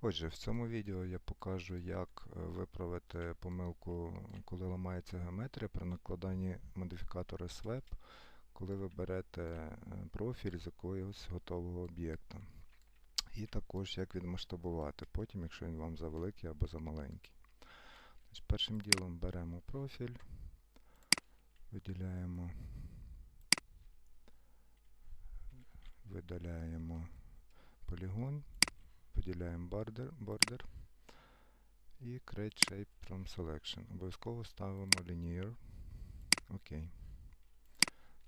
Отже, в цьому відео я покажу, як е, виправити помилку, коли ламається геометрія при накладанні модифікатора SWAP, коли ви берете е, профіль з якогось готового об'єкта. І також як відмасштабувати, потім, якщо він вам завеликий або замаленький. Значить, Першим ділом беремо профіль, виділяємо, видаляємо полігон виділяємо border, border і Create Shape from Selection. Обов'язково ставимо Linear. Окей.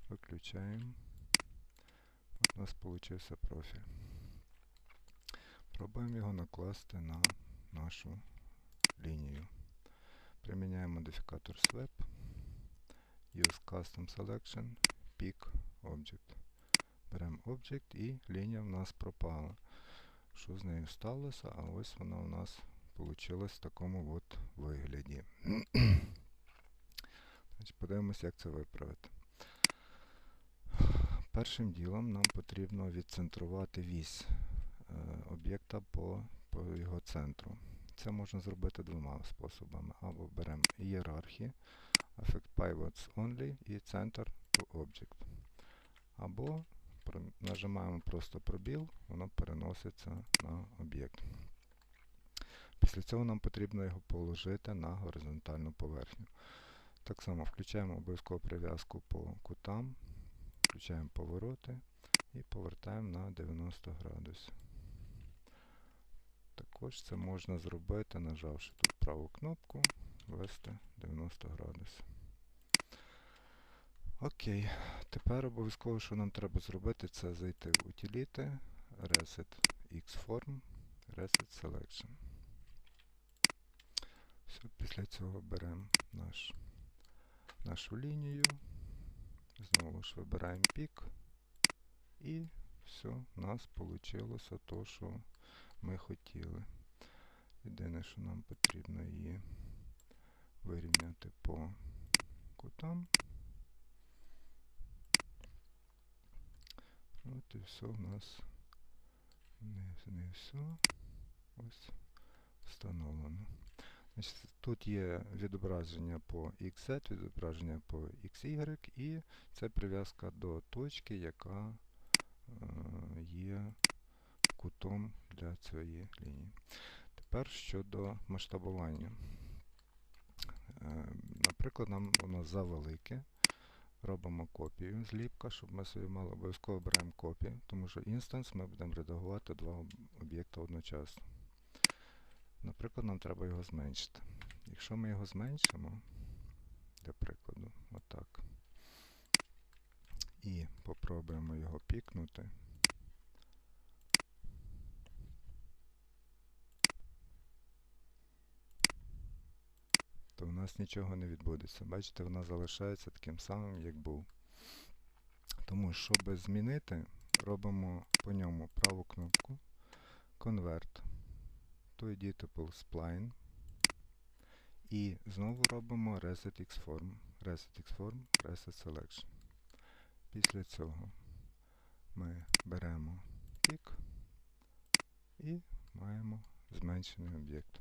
Виключаємо. От у нас вийшов профіль. Пробуємо його накласти на нашу лінію. Приміняємо модифікатор Swap, Use Custom Selection, Pick Object. Беремо Object і лінія в нас пропала що з нею сталося, а ось вона у нас вийшла в такому от вигляді. Значить, Подивимося, як це виправити. Першим ділом нам потрібно відцентрувати вісь е, об'єкта по, по його центру. Це можна зробити двома способами. Або беремо ієрархії, Affect Pivots Only і Center to Object. Або нажимаємо просто пробіл, воно переноситься на об'єкт. Після цього нам потрібно його положити на горизонтальну поверхню. Так само включаємо обов'язково прив'язку по кутам, включаємо повороти і повертаємо на 90 градусів. Також це можна зробити, нажавши тут праву кнопку, ввести 90 градусів. Окей. Тепер обов'язково, що нам треба зробити, це зайти в утиліти, Reset Xform, Reset Selection. Все, Після цього беремо наш, нашу лінію. Знову ж вибираємо пік. І все, у нас вийшло те, що ми хотіли. Єдине, що нам потрібно її вирівняти по кутам. От і все у нас не, не все ось встановлено. Значить, Тут є відображення по XZ, відображення по XY, і це прив'язка до точки, яка е, є кутом для цієї лінії. Тепер щодо масштабування. Е, наприклад, нам воно завелике. Робимо копію зліпка, щоб ми собі мали обов'язково беремо копію, тому що інстанс ми будемо редагувати два об'єкти одночасно. Наприклад, нам треба його зменшити. Якщо ми його зменшимо, для прикладу, отак, і попробуємо його пікнути, то в нас нічого не відбудеться. Бачите, вона залишається таким самим, як був. Тому, щоб змінити, робимо по ньому праву кнопку Convert to Editable Spline. І знову робимо Reset Xform, Reset Xform, Reset Selection. Після цього ми беремо пік і маємо зменшений об'єкт.